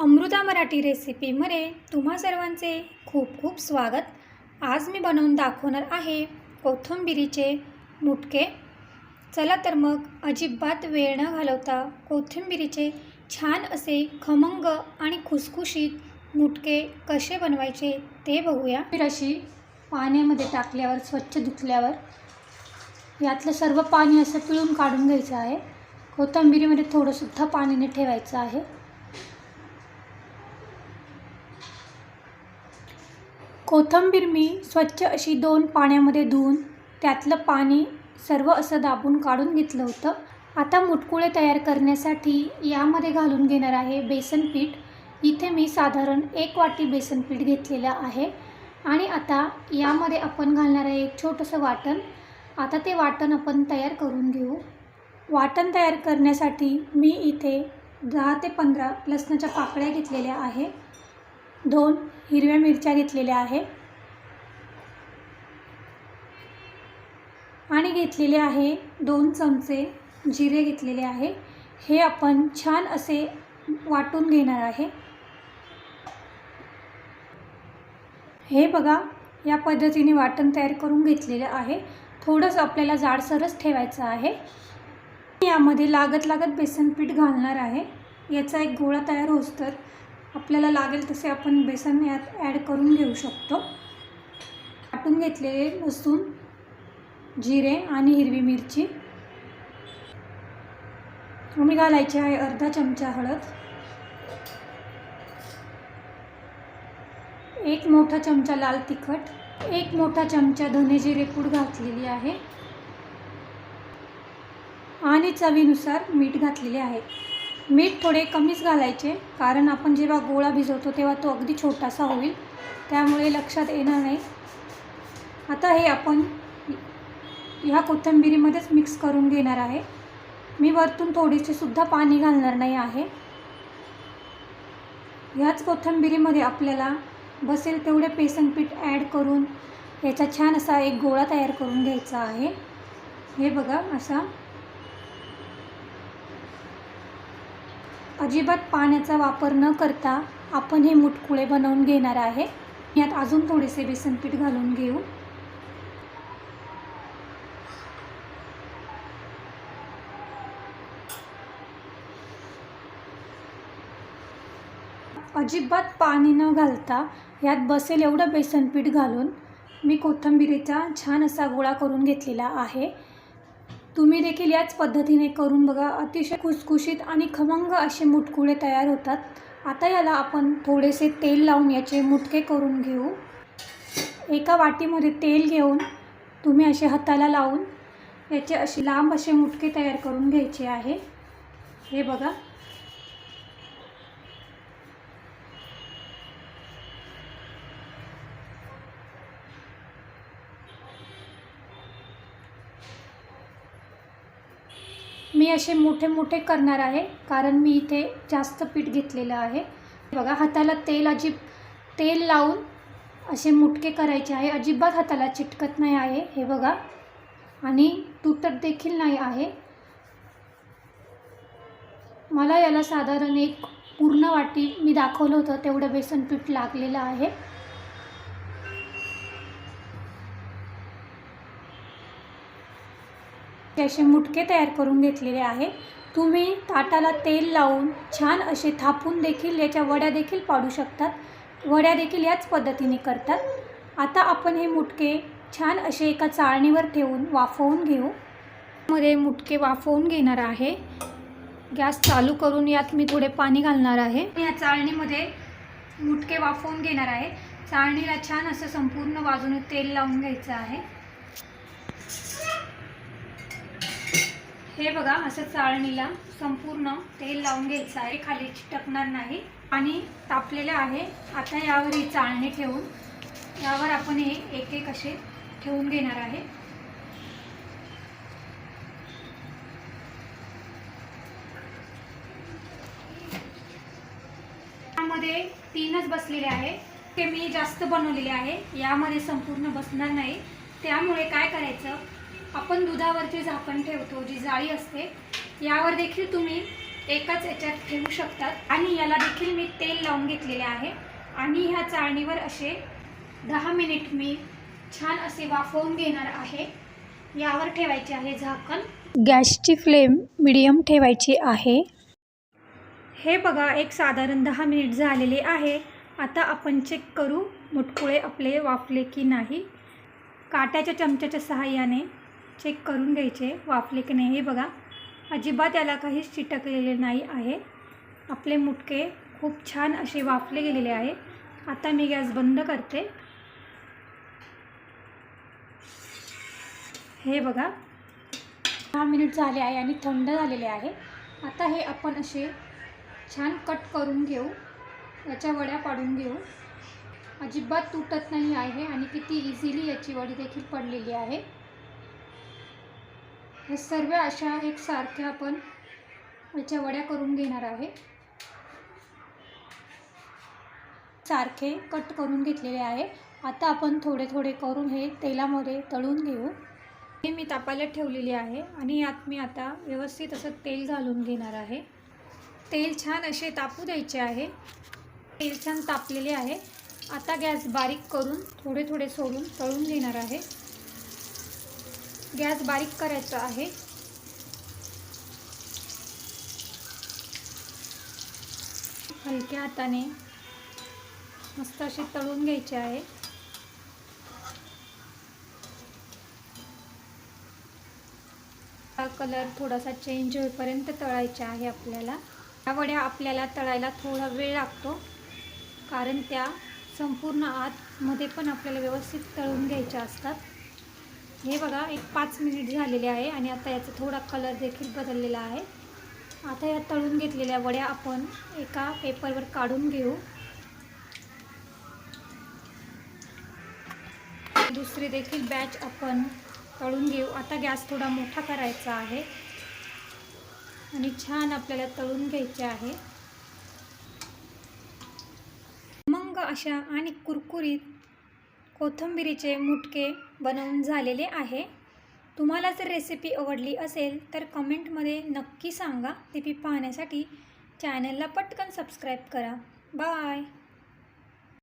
अमृता मराठी रेसिपीमध्ये तुम्हा सर्वांचे खूप खूप स्वागत. आज मी बनवून दाखवणार आहे कोथिंबिरीचे मुटके. चला तर मग अजिबात वेळ न घालवता कोथिंबिरीचे छान असे खमंग आणि खुसखुशीत मुटके कसे बनवायचे ते बघूया. फिर अशी पाण्यामध्ये टाकल्यावर स्वच्छ धुतल्यावर यातलं सर्व पाणी असं पिळून काढून घ्यायचं आहे. कोथिंबिरीमध्ये थोडंसुद्धा पाणीने ठेवायचं आहे. कोथिंबीर मी स्वच्छ अशी दोन पाण्यामध्ये धुवून त्यातलं पाणी सर्व असं दाबून काढून घेतलं होतं. आता मुटकुळे तयार करण्यासाठी यामध्ये घालून घेणार आहे बेसन पीठ. इथे मी साधारण एक वाटी बेसन पीठ घेतलेलं आहे. आणि आता यामध्ये आपण घालणार आहे एक छोटंसं वाटण. आता ते वाटण आपण तयार करून घेऊ. वाटण तयार करण्यासाठी मी इथे दहा ते पंधरा लसणाच्या पाकळ्या घेतलेल्या आहे. दोन हिरव्या मिरच्या घेतलेल्या आहे. आणि घेतलेले आहे दोन चमचे जिरे घेतलेले आहे. हे आपण छान असे वाटून घेणार आहे. हे बघा या पद्धतीने वाटण तयार करून घेतलेलं आहे. थोडंसं आपल्याला जाडसरच ठेवायचं आहे. यामध्ये लागत लागत बेसन पीठ घालणार आहे. याचा एक गोळा तयार होस तर आपल्याला लागेल तसे आपण बेसन यात ॲड करून घेऊ शकतो. वाटून घेतलेले लसूण जिरे आणि हिरवी मिरची. मी घालायची आहे अर्धा चमचा हळद. एक मोठा चमचा लाल तिखट एक मोठा चमचा धने जिरे पूड घातलेली आहे. आणि चवीनुसार मीठ घातलेले आहे. मीठ थोडे कमीच घालायचे कारण आपण जेव्हा गोळा भिजवतो तेव्हा तो अगदी छोटासा होईल. त्यामुळे लक्षात येणार नाही. आता हे आपण ह्या कोथिंबिरीमध्येच मिक्स करून घेणार आहे. मी वरतून थोडीसे सुद्धा पाणी घालणार नाही आहे. ह्याच कोथिंबिरीमध्ये आपल्याला बसेल तेवढे बेसन पीठ ॲड करून याचा छान असा एक गोळा तयार करून घ्यायचा आहे. हे बघा असा अजिबात पाण्याचा वापर न करता आपण हे मुटकुळे बनवून घेणार आहे. यात अजून थोडेसे बेसन पीठ घालून घेऊ. अजिबात पाणी न घालता यात बसेल एवढं बेसन पीठ घालून. मी कोथिंबिरीचा छान असा गोळा करून घेतलेला आहे. तुम्ही देखील याच पद्धतीने करून बघा. अतिशय खुसखुशीत आणि खमंग असे मुटकुळे तयार होतात. आता याला आपण थोडेसे तेल लावून याचे मुटके करून घेऊ. एका वाटीमध्ये तेल घेऊन तुम्ही असे हाताला लावून याचे असे लांब असे मुटके तयार करून घ्यायचे आहे. हे बघा. मी असे मोठे मोठे करणार आहे कारण मी इथे जास्त पीठ घेतलेलं आहे. बघा हाताला तेल अजिब तेल लावून असे मुटके करायचे आहे. अजिबात हाताला चिटकत नाही आहे हे बघा. आणि तुटत देखील नाही आहे. मला याला साधारण एक पूर्ण वाटी मी दाखवलं होतं तेवढं बेसन पीठ लागलेलं आहे. असे मुटके तयार करून घेतलेले आहे. तुम्ही ताटाला तेल लावून छान असे थापून देखील याच्या वड्या देखील पाडू शकतात. वड्या देखील याच पद्धतीने करतात. आता आपण हे मुटके छान असे एका चाळणीवर ठेवून वाफवून घेऊ. मध्ये मुटके वाफवून घेणार आहे. गॅस चालू करून यात मी थोडे पाणी घालणार आहे. या चाळणीमध्ये मुटके वाफवून घेणार आहे. चाळणीला छान असं संपूर्ण बाजूने तेल लावून घ्यायचं आहे. हे बघा असं चाळणीला संपूर्ण तेल लावून घ्यायचं आहे. खाली चिटकणार नाही. आणि तापलेलं आहे. आता यावर ही चाळणी ठेवून यावर आपण हे एक एक असे ठेवून घेणार आहे. यामध्ये तीनच बसलेले आहे. ते मी जास्त बनवलेले आहे. यामध्ये संपूर्ण बसणार नाही. त्यामुळे काय करायचं? आपण दुधावरचे झाकण ठेवतो जी जाळी असते यावर देखील तुम्ही एकाच याच्यात ठेवू शकतात. आणि याला देखील मी तेल लावून घेतलेले आहे. आणि ह्या चाळणीवर असे दहा मिनिट मी छान असे वाफवून घेणार आहे. यावर ठेवायचे आहे झाकण. गॅसची फ्लेम मिडियम ठेवायची आहे. हे बघा एक साधारण दहा मिनिट झालेले आहे. आता आपण चेक करू मुटकुळे आपले वाफले की नाही. काट्याच्या चमच्याच्या सहाय्याने चेक करून घ्यायचे वाफले की नाही हे बघा. अजिबात याला काहीच चिटकलेले नाही आहे. आपले मुटके खूप छान असे वाफले गेलेले आहे. आता मी गॅस बंद करते. हे बघा. दहा मिनिट झाले आहे आणि थंड झालेले आहे. आता हे आपण असे छान कट करून घेऊ. याच्या वड्या पाडून घेऊ. अजिबात तुटत नाही आहे आणि किती इझिली याची वडी देखील पडलेली आहे. हे सर्व अशा एकसारख्या आपण याच्या वड्या करून घेणार आहे. सारखे कट करून घेतलेले आहे. आता आपण थोडे थोडे करून हे तेलामध्ये तळून घेऊ. हे मी तापायला ठेवलेली आहे आणि यात मी आता व्यवस्थित असं तेल घालून घेणार आहे. तेल छान असे तापू द्यायचे आहे. तेल छान तापलेले आहे. आता गॅस बारीक करून थोडे थोडे सोडून तळून घेणार आहे. गॅस बारीक करायचा आहे. हलक्या हाताने मस्त असे तळून घ्यायचे आहे. हा कलर थोडासा चेंज होईपर्यंत तळायचा आहे आपल्याला. या वड्या आपल्याला तळायला थोडा वेळ लागतो. कारण त्या संपूर्ण आतमध्ये पण आपल्याला व्यवस्थित तळून घ्यायच्या असतात. हे बघा एक पाच मिनिट झालेले आहे आणि आता याचा थोडा कलर देखील बदललेला आहे. आता या तळून घेतलेल्या वड्या आपण एका पेपरवर काढून घेऊ. दुसरी देखील बॅच आपण तळून घेऊ. आता गॅस थोडा मोठा करायचा आहे आणि छान आपल्याला तळून घ्यायचे आहे. मग अशा आणि कुरकुरीत कोथिंबिरीचे मुटके बनवून झालेले आहे. तुम्हाला जर रेसिपी आवडली असेल तर कमेंटमध्ये नक्की सांगा. ती पाहण्यासाठी चॅनलला पटकन सबस्क्राईब करा. बाय